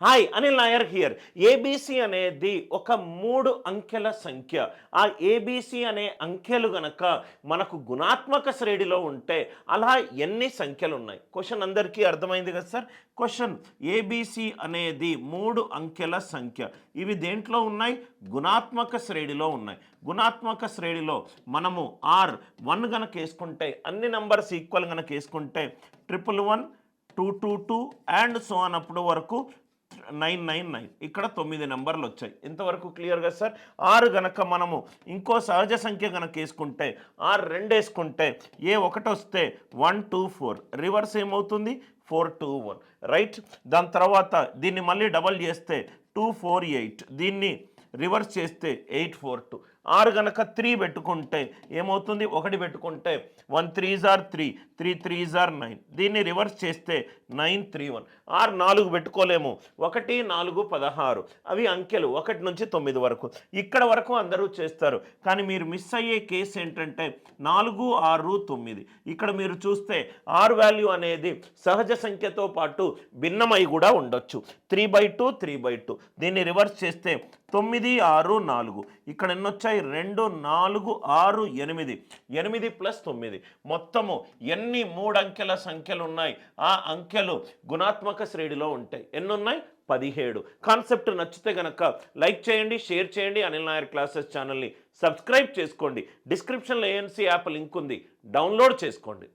Hi Anil Nair here A B C అనేది ఒక మూడు అంకెల సంఖ్య. ఆ ఏబీసీ అనే అంకెలు గనక మనకు గుణాత్మక శ్రేణిలో ఉంటే అలా ఎన్ని సంఖ్యలు ఉన్నాయి క్వశ్చన్ అందరికీ అర్థమైంది కదా సార్? క్వశ్చన్ ఏబీసీ అనేది మూడు అంకెల సంఖ్య. ఇవి దేంట్లో ఉన్నాయి? గుణాత్మక శ్రేణిలో ఉన్నాయి. గుణాత్మక శ్రేణిలో మనము ఆర్ వన్ గనక వేసుకుంటే అన్ని నంబర్స్ ఈక్వల్ గనక వేసుకుంటే triple one two two two and so అన్నప్పుడు వరకు నైన్ నైన్ నైన్. ఇక్కడ తొమ్మిది నెంబర్లు వచ్చాయి. ఇంతవరకు క్లియర్గా సార్? ఆరు గనక మనము ఇంకో సహజ సంఖ్య గనక వేసుకుంటే ఆరు రెండు వేసుకుంటే ఏ ఒకటి వస్తే వన్ టూ ఫోర్. రివర్స్ ఏమవుతుంది? Four two one. రైట్? దాని తర్వాత దీన్ని మళ్ళీ డబల్ చేస్తే టూ ఫోర్ ఎయిట్. దీన్ని రివర్స్ చేస్తే ఎయిట్ ఫోర్ టూ. ఆరు కనుక త్రీ పెట్టుకుంటే ఏమవుతుంది? ఒకటి పెట్టుకుంటే వన్ త్రీ జార్ త్రీ త్రీ త్రీ జార్ నైన్. దీన్ని రివర్స్ చేస్తే నైన్ త్రీ వన్. ఆరు నాలుగు పెట్టుకోలేము. ఒకటి నాలుగు పదహారు. అవి అంకెలు. ఒకటి నుంచి తొమ్మిది వరకు. ఇక్కడ వరకు అందరూ చేస్తారు. కానీ మీరు మిస్ అయ్యే కేసు ఏంటంటే నాలుగు ఆరు తొమ్మిది. ఇక్కడ మీరు చూస్తే ఆరు వాల్యూ అనేది సహజ సంఖ్యతో పాటు భిన్నమై కూడా ఉండొచ్చు. Three by two three by two. దీన్ని రివర్స్ చేస్తే తొమ్మిది ఆరు నాలుగు. ఇక్కడ ఎన్నొచ్చాయి? వచ్చాయి రెండు నాలుగు ఆరు ఎనిమిది. ఎనిమిది ప్లస్ తొమ్మిది. మొత్తము ఎన్ని మూడు అంకెల సంఖ్యలు ఉన్నాయి ఆ అంకెలు గుణాత్మక శ్రేణిలో ఉంటాయి. ఎన్ని ఉన్నాయి పదిహేడు. కాన్సెప్ట్ నచ్చితే గనక లైక్ చేయండి షేర్ చేయండి. అనిల్ నాయర్ క్లాసెస్ ఛానల్ని సబ్స్క్రైబ్ చేసుకోండి. డిస్క్రిప్షన్లో A N C app link ఉంది. డౌన్లోడ్ చేసుకోండి.